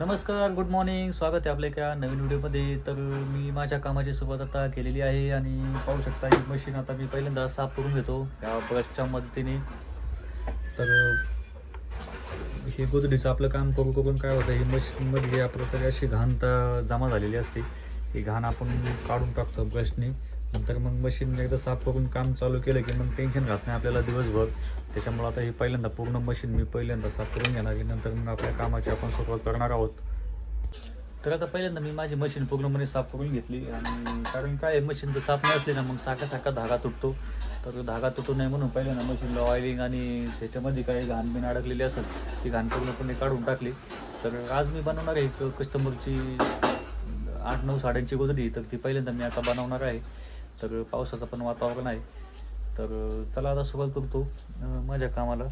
नमस्कार good morning स्वागत आहे आपल्या एका नवीन व्हिडिओमध्ये. तर मी माझ्या कामाची सुरुवात आता केलेली आहे आणि पाहू शकता ही मशीन आता मी पहिल्यांदा साफ करून घेतो या ब्रशच्या मदतीने. तर हे गोदडीचं आपलं काम करून करून काय होतं ही मशीनमध्ये जे प्रकारे अशी घाण तर जमा झालेली असते. ही घाण आपण काढून टाकतो ब्रशने नंतर मग मशीन एकदा साफ करून काम चालू केलं की मग टेन्शन राहत नाही आपल्याला दिवसभर. त्याच्यामुळं आता हे पहिल्यांदा पूर्ण मशीन मी पहिल्यांदा साफ करून घेणार आहे. नंतर मग आपल्या कामाची आपण सुरुवात करणार आहोत. तर आता पहिल्यांदा मी माझी मशीन पूर्णपणे साफ करून घेतली आणि कारण काय मशीन जर साफ नसली ना मग साखा साखा धागा तुटतो. तर धागा तुटू नये म्हणून पहिल्यांदा मशीनला ऑइलिंग आणि त्याच्यामध्ये काही घाण बिन अडकलेली असेल ती घाण पूर्णपणे काढून टाकली. तर आज मी बनवणार आहे एक कस्टमरची आठ नऊ साड्यांची गोदरी तर ती पहिल्यांदा मी आता बनवणार आहे. तर पावसाचं पण वातावरण आहे. तर चला आता सुरुवात करतो माझ्या कामाला.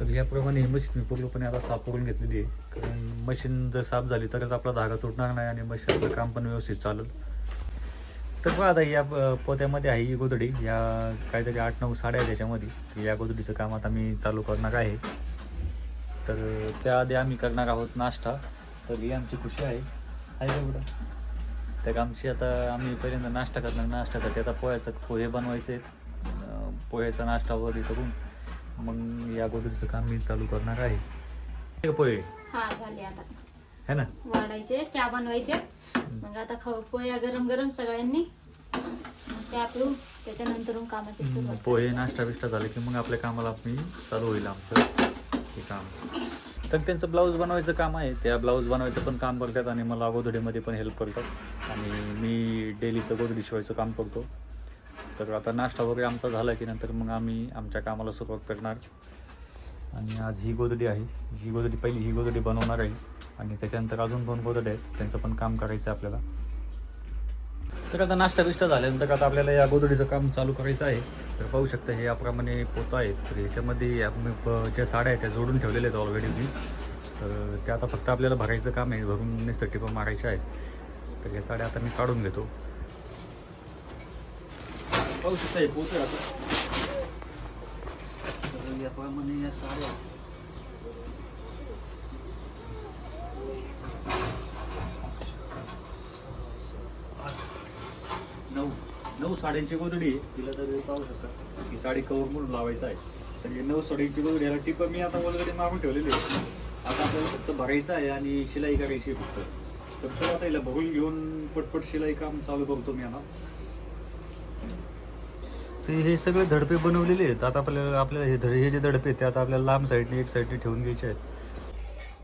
तर याप्रमाणे मशीन मी पूर्णपणे आता साफ करून घेतलेली आहे. कारण मशीन जर साफ झाली तरच आपला धागा तुटणार नाही आणि मशीन आपलं काम पण व्यवस्थित चालेल. तर बघा आता या पोत्यामध्ये आहे ही गोदडी या काहीतरी आठ नऊ साड्या आहेत त्याच्यामध्ये. तर या गोदडीचं काम आता मी चालू करणार आहे. तर त्याआधी आम्ही करणार आहोत नाश्ता. तर ही आमची खुशी आहे. आहे का तर आमची आता आम्ही पहिल्यांदा नाश्ता करणार नाश्त्यासाठी आता पोह्याचं पोहे बनवायचे पोह्याचा नाश्ता वगैरे करून मग या गोदरीचं काम मी चालू करणार आहे. पोहे. हा झाले आता. है ना? वाढायचे चहा बनवायचे. मग आता खाऊ पोया गरम गरम सगळ्यांनी. चहा पिऊ त्याच्यानंतर कामाची सुरुवात पोहे नाश्ता बिष्टा झाले की मग आपल्या कामाला मी चालू होईल आमचं हे काम. तर त्यांचं ब्लाऊज बनवायचं काम आहे. त्या ब्लाऊज बनवायचं पण काम करतात आणि मला गोधडीमध्ये पण हेल्प करतात. आणि मी डेलीचं गोधडी शिवायचं काम करतो. तर आता नाश्ता वगैरे आमचा झाला की नंतर मग आम्ही आमच्या कामाला सुरुवात करणार. आणि आज ही गोदडी आहे. ही गोदडी पहिली ही गोधडी बनवणार आहे. आणि त्याच्यानंतर अजून दोन गोदडी आहेत. त्यांचं पण काम करायचं आहे आपल्याला. तर आता नाश्ता बिष्टा झाल्यानंतर आता आपल्याला या गोदडीचं काम चालू करायचं आहे. तर पाहू शकता हे याप्रमाणे पोतं आहेत. तर याच्यामध्ये प- ज्या साड्या आहेत त्या जोडून ठेवलेल्या आहेत ऑलरेडी मी. तर त्या आता फक्त आपल्याला भरायचं काम आहे. भरून नुसतं टिपं मारायच्या आहेत. तर या साड्या आता मी काढून घेतो. पाहू शकता हे पोतं आता. याप्रमाणे या साड्या नऊ नऊ साड्यांची गोदडी आहे तिला तर पाहू शकता. ही साडी कवर म्हणून लावायचं आहे. तर हे नऊ साड्यांची गोदडी याला टिपं मी आता ऑलरेडी मागून ठेवलेली आहे. आता आपल्याला फक्त भरायचं आहे आणि शिलाई करायची आहे फक्त. तर चला आता हिला भरून घेऊन पटपट शिलाई काम चालू करतो मी आता. ते हे सगळे धडपे बनवलेले आहेत. आता आपल्याला आपल्याला हे धड हे जे धडपे आहेत ते आता आपल्याला लांब साईडने एक साईडने ठेवून घ्यायचे आहेत.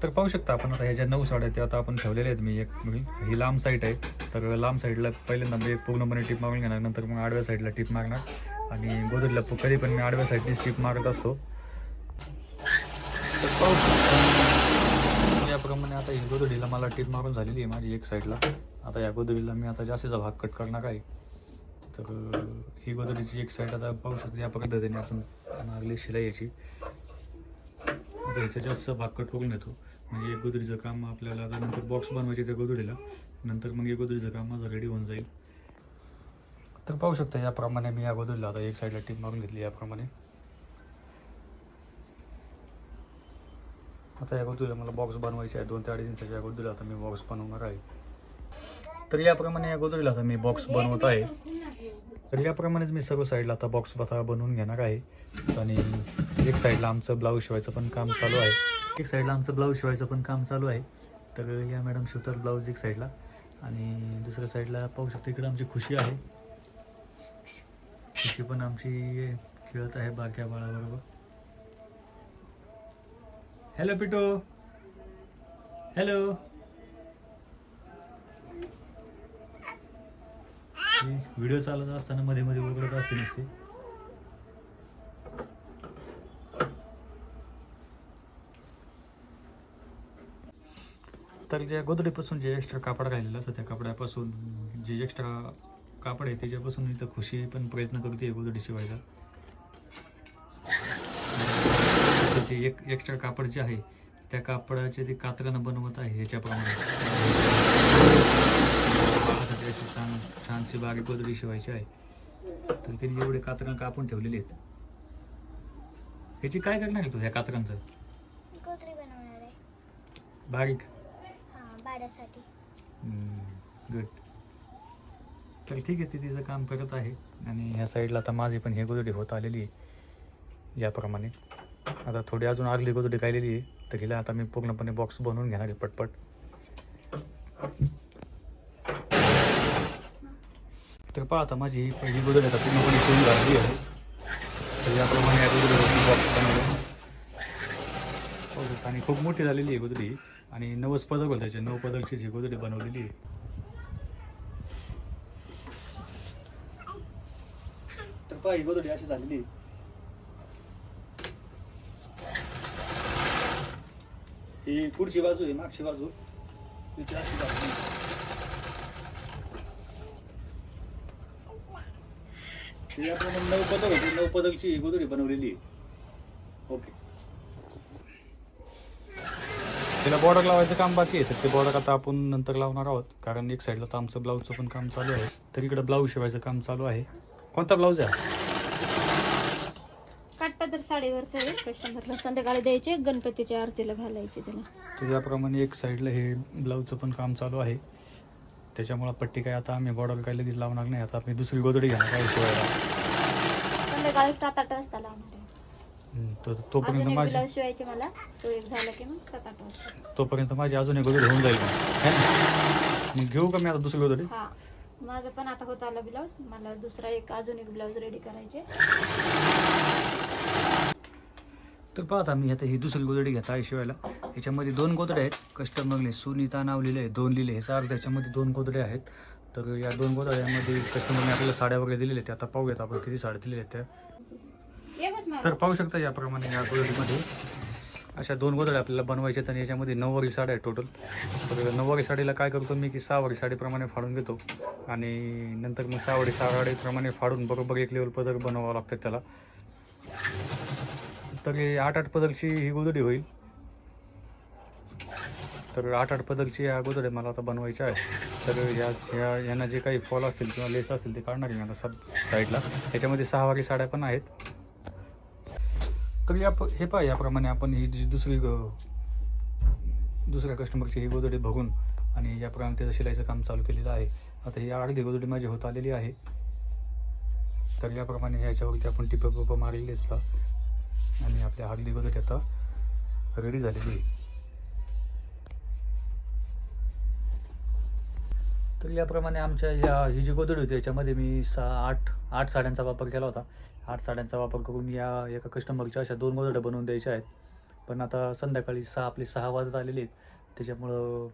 तर पाहू शकता आपण आता ह्याच्या नऊ साड्या आहेत त्या आता आपण ठेवलेल्या आहेत. मी एक ही लांब साईट आहे. तर लांब साईडला पहिल्यांदा मी एक पूर्णपणे टिप मारून घेणार नंतर मग आडव्या साईडला टिप मागणार. आणि गोदरीला कधी पण मी आडव्या साईडनीच टिप मारत असतो. तर पाहू शकता याप्रमाणे आता ही गोदडीला मला टिप मारून झालेली आहे माझी एक साईडला आता या गोदडीला मी आता जास्तीचा भाग कट करणार आहे. तर ही गोदडीची एक साईड आता पाहू शकतो या पद्धतीने आपण मारली शिलाई याची. आता जास्त भाग कट करून घेतो. म्हणजे एक गोदरीचं काम आपल्याला आता नंतर बॉक्स बनवायचे त्या गोदरीला. नंतर मग एक गोदरीचं काम माझं रेडी होऊन जाईल. तर पाहू शकता याप्रमाणे मी या गोदरीला आता एक साईडला टीप मारून घेतली याप्रमाणे. आता या गोदरीला मला बॉक्स बनवायचे आहे. दोन ते अडीच इंचाच्या या गोदरीला आता मी बॉक्स बनवणार आहे. तर याप्रमाणे या गोदरीला आता मी बॉक्स बनवत आहे. तर याप्रमाणेच मी सर्व साईडला आता बॉक्स आता बनवून घेणार आहे. आणि एक साईडला आमचं ब्लाऊज शिवायचं पण काम चालू आहे. एक साईडला आमचं ब्लाऊज शिवायचं पण काम चालू आहे. तर या मॅडम शिवतात ब्लाऊज एक साईडला आणि दुसऱ्या साईडला पाहू शकतो इकडं आमची खुशी आहे. खुशी पण आमची खेळत आहे बारक्या बाळाबरोबर. हॅलो पिटो हॅलो व्हिडिओ चालत असताना मध्ये मध्ये वगळत असते नसते. तर ज्या गोदडीपासून जे एक्स्ट्रा कापड राहिलेलं असतं त्या कापड्यापासून जे एक्स्ट्रा कापड आहे त्याच्यापासून इथं खुशी पण प्रयत्न करते गोदडी शिवायचा. जे एक एक्स्ट्रा कापड जे आहे त्या कापडाचे ते कातरानं बनवत आहे ह्याच्याप्रमाणे. अशी छान छानशी बारीक गोदडी शिवायची आहे. तर त्यांनी एवढे कातरं कापून ठेवलेले आहेत. ह्याची काय करणार आहे तू ह्या कातरांचं? गोदरी बनवणार आहे. बारीक? हां बाळासाठी गुड तर ठीक आहे ती तिचं काम करत आहे. आणि ह्या साईडला आता माझी पण ही गोदडी होत आलेली आहे याप्रमाणे. आता थोडी अजून अर्धी गोदडी राहिलेली आहे तर हिला आता मी पूर्णपणे बॉक्स बनवून घेणार आहे पटपट. तर पहा आता माझी ही पहिली गोदडी आता पूर्णपणे शिवून झालेली आहे. तर याप्रमाणे या बॉक्स बनवले आणि खूप मोठी झालेली आहे गोदडी आणि नवस पदक होतं त्याचे नऊ पदकची जी गोदडी बनवलेली आहे. तर पहा ही गोदडी अशी झालेली आहे. ही पुढची बाजू आहे मागची बाजू. तिची अशी बाजू ही आपण नऊ पदक होती. नऊ पदकची ही गोदडी बनवलेली आहे. ओके. तिला बॉर्डर लावायचं काम बाकी आहे तर ते बॉर्डर आता आपण नंतर लावणार आहोत. कारण एक साईडला तर आमचं ब्लाऊजचं पण काम चालू आहे. तर इकडे ब्लाऊज शिवायचं काम चालू आहे. कोणता ब्लाऊज आहे? काटपदर साडीवरचं आहे. कस्टमरला संध्याकाळी द्यायचे गणपतीच्या आरतीला घालायचे त्याला. तर याप्रमाणे एक साईडला हे ब्लाऊजचं पण काम चालू आहे. त्याच्यामुळं पट्टी काय आता आम्ही बॉर्डर काय लगेच लावणार नाही. आता आम्ही दुसरी गोदडी घेणार शिवायला. संध्याकाळी सात आठ वाजता लावणार आहे. हम्म, तर तोपर्यंत अजून एक माझी ब्लाऊज शिवायचे मला. तो एक झाला की मग सात आठ वाजता. तोपर्यंत माझी अजून एक गोदडी होऊन जाईल मग है ना? मग घेऊ का मी आता दुसरी गोदडी हा. माझं पण आता होत आला ब्लाऊज मला दुसरा एक अजून एक ब्लाऊज रेडी करायचे. तर पाहता मी आता ही दुसरी गोदडी घेता आहे शिवायला. ह्याच्यामध्ये दोन गोदड्या आहेत. कस्टमरने सुनीता नाव लिहिलं आहे दोन लिहिले. ह्याचा अर्थ त्याच्यामध्ये दोन गोदड्या आहेत. तर या दोन गोदड्यामध्ये कस्टमरने आपल्याला साड्या वगैरे दिलेल्या आहेत. आता पाहूयात आपण किती साड्या दिलेल्या आहेत त्या. तर पाहू शकता याप्रमाणे या गोदडीमध्ये अशा दोन गोदड्या आपल्याला बनवायच्या आहेत आणि याच्यामध्ये नऊवारी साड्या आहेत टोटल तर नऊवारी साडीला काय करतो मी की सहावारी साडीप्रमाणे फाडून घेतो. आणि नंतर मग सहावारी साडीप्रमाणे फाडून बरोबर एक लेवल पदर बनवावं लागतं त्याला. तरी आठ आठ पदलची ही गोदडी होईल. तर आठ आठ पदलची या गोदड्या मला आता बनवायच्या आहे. तर ह्या ह्या यांना जे काही फॉल असतील किंवा लेस असतील ते काढणार आहे मी आता सब साईडला त्याच्यामध्ये सहावारी साड्या पण आहेत. तर या हे पहा याप्रमाणे आपण ही जी दुसरी ग- दुसऱ्या कस्टमरची ही गोदडी बघून आणि याप्रमाणे त्याचं शिलाईचं काम चालू केलेलं आहे. आता ही अर्धी गोदडी माझी होत आलेली आहे. तर याप्रमाणे ह्याच्यावरती आपण टिपं पिपं मारलेली आहेत. आणि आपल्या अर्धी वगैरे आता रेडी झालेली आहे. तर याप्रमाणे आमच्या या ही जी गोदडी होती याच्यामध्ये मी सहा आठ आठ साड्यांचा वापर केला होता. आठ साड्यांचा वापर करून या एका कस्टमरच्या अशा दोन गोदड्या बनवून द्यायच्या आहेत. पण आता संध्याकाळी सहा आपले सहा वाजत आलेले आहेत. त्याच्यामुळं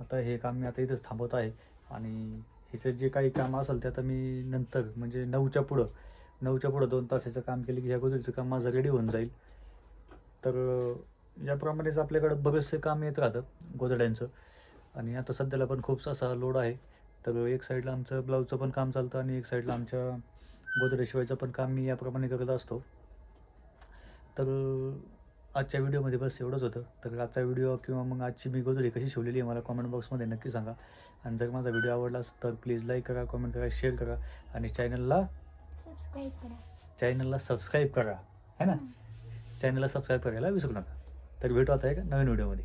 आता हे काम मी आता इथंच थांबवत आहे. आणि ह्याचं जे काही काम असेल ते आता मी नंतर म्हणजे नऊच्या पुढं नऊच्या पुढं दोन तासाचं काम केलं की ह्या गोष्टीचं काम माझं रेडी होऊन जाईल. तर याप्रमाणेच आपल्याकडं बरेचसे काम येत राहतं गोदड्यांचं आणि आता सध्याला पण खूपसा असा लोड आहे. तर एक साईडला आमचं ब्लाऊजचं पण काम चालतं आणि एक साईडला आमच्या गोदड्या शिवायचं पण काम मी याप्रमाणे करत असतो. तर आजच्या व्हिडिओमध्ये बस एवढंच होतं. तर आजचा व्हिडिओ किंवा मग आजची मी गोदडी कशी शिवलेली आहे मला कॉमेंट बॉक्समध्ये नक्की सांगा. आणि जर माझा व्हिडिओ आवडलास तर प्लीज लाईक करा कॉमेंट करा शेअर करा. आणि चॅनलला सबस्क्राईब करा. चॅनलला सबस्क्राईब करा. है ना? चॅनलला सबस्क्राईब करायला विसरू नका. तर भेटू आता एका नवीन व्हिडिओमध्ये